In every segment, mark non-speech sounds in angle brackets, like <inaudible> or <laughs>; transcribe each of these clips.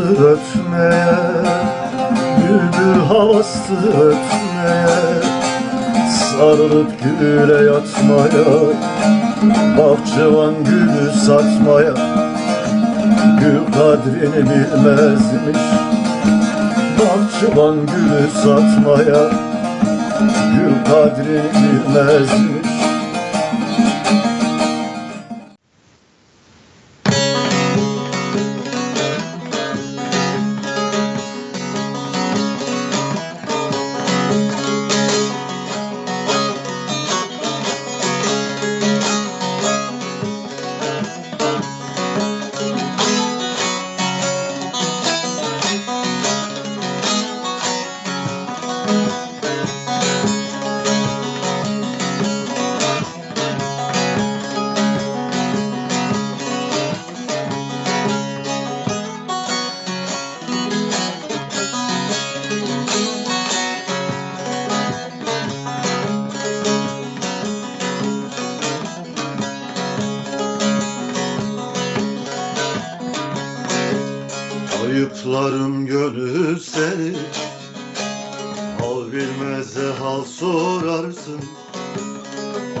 ötmeye Bülbül havası ötmeye Sarılıp güle yatmaya Bahçıvan gülü satmaya Gül kadrini bilmezmiş. Bahçıvan gülü satmaya Gül kadrini bilmezmiş Ayıplarım gönül seni Hal bilmeze hal sorarsın.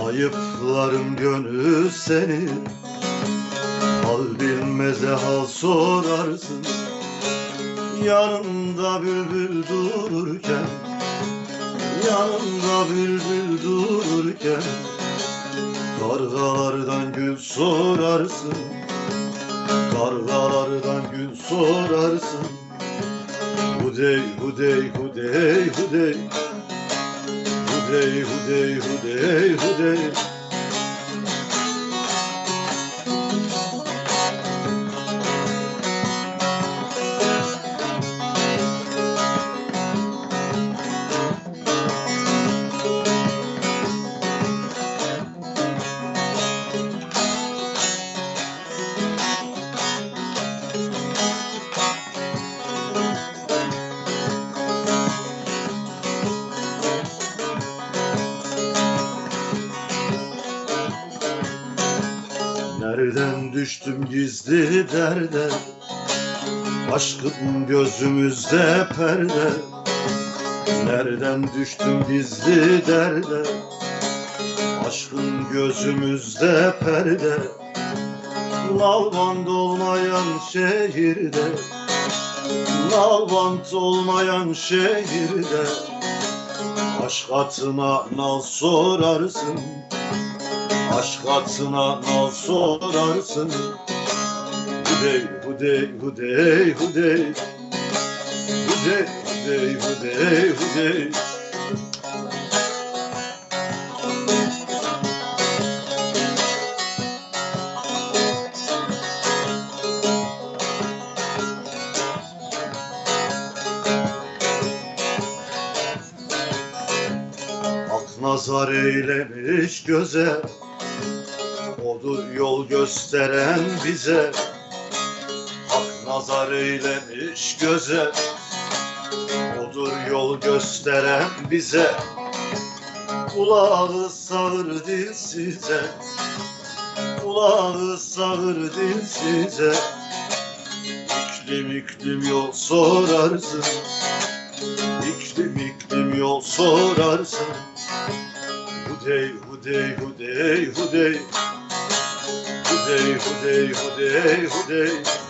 Ayıplarım gönül seni Hal bilmeze hal sorarsın. Yanında bülbül dururken Yanında bülbül dururken Kargalardan gül sorarsın Kargalardan gün sorarsın. Hudey, hudey, hudey, hudey. Hudey, hudey, hudey, hudey. Nereden düştüm gizli derde Aşkın gözümüzde perde. Nereden düştüm gizli derde Aşkın gözümüzde perde. Nalbant olmayan şehirde Nalbant olmayan şehirde. Aşk atına nal sorarsın Aşk atına nal sorarsın. Hudey, hudey, hudey, hudey. Hudey, hudey, hudey, hudey. Nazar eylemiş göze Odur yol gösteren bize. Hak nazar eylemiş göze. Odur yol gösteren bize. Kulağı sağır dil size. Kulağı sağır dil size. İklim iklim yol sorarsın. İklim iklim yol sorarsın. Hudey hudey hudey hudey Hudey hudey hudey hudey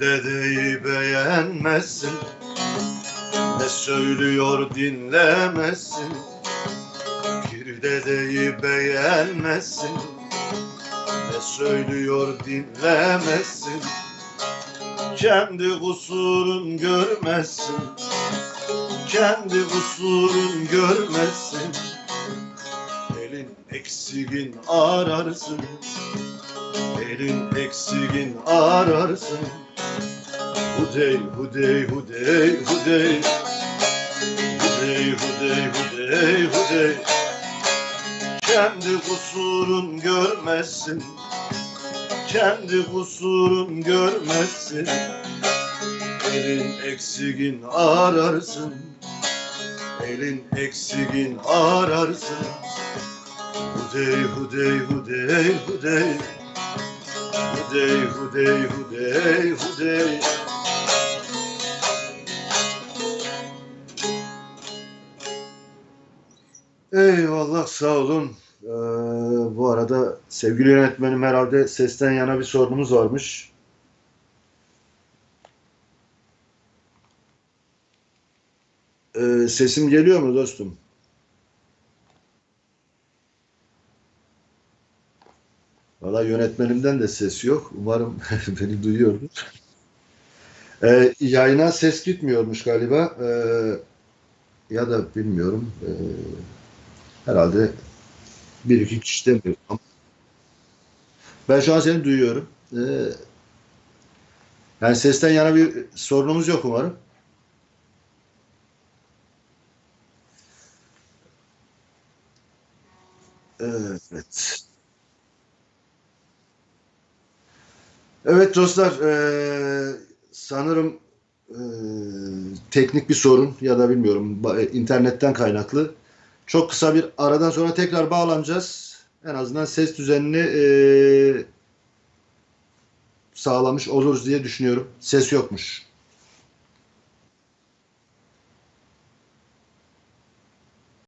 dedeyi beğenmezsin. Ne söylüyor dinlemezsin. Bir dedeyi beğenmezsin. Ne söylüyor dinlemezsin. Kendi kusurun görmezsin. Kendi kusurun görmezsin. Elin eksiğin ararsın. Elin eksiğin ararsın Hudey, hudey, hudey, hudey. Hudey, hudey, hudey, hudey. Kendi kusurun görmezsin Kendi kusurun görmezsin Elin eksiğin ararsın. Elin eksiğin ararsın. Hudey, hudey, hudey, hudey. Hudey, hudey, hudey, hudey Eyvallah sağ olun. Ee, bu arada sevgili yönetmenim herhalde sesten yana bir sorunumuz varmış. Ee, sesim geliyor mu dostum? Valla yönetmenimden de ses yok. Umarım <laughs> beni duyuyordur. Ee, yayına ses gitmiyormuş galiba. Ee, ya da bilmiyorum. Ee, herhalde bir iki kişi demiyor. Ben şu an seni duyuyorum. Ee, yani sesten yana bir sorunumuz yok umarım. Evet. Evet dostlar, eee, sanırım eee, teknik bir sorun ya da bilmiyorum e, internetten kaynaklı. Çok kısa bir aradan sonra tekrar bağlanacağız. En azından ses düzenini eee, sağlamış oluruz diye düşünüyorum. Ses yokmuş.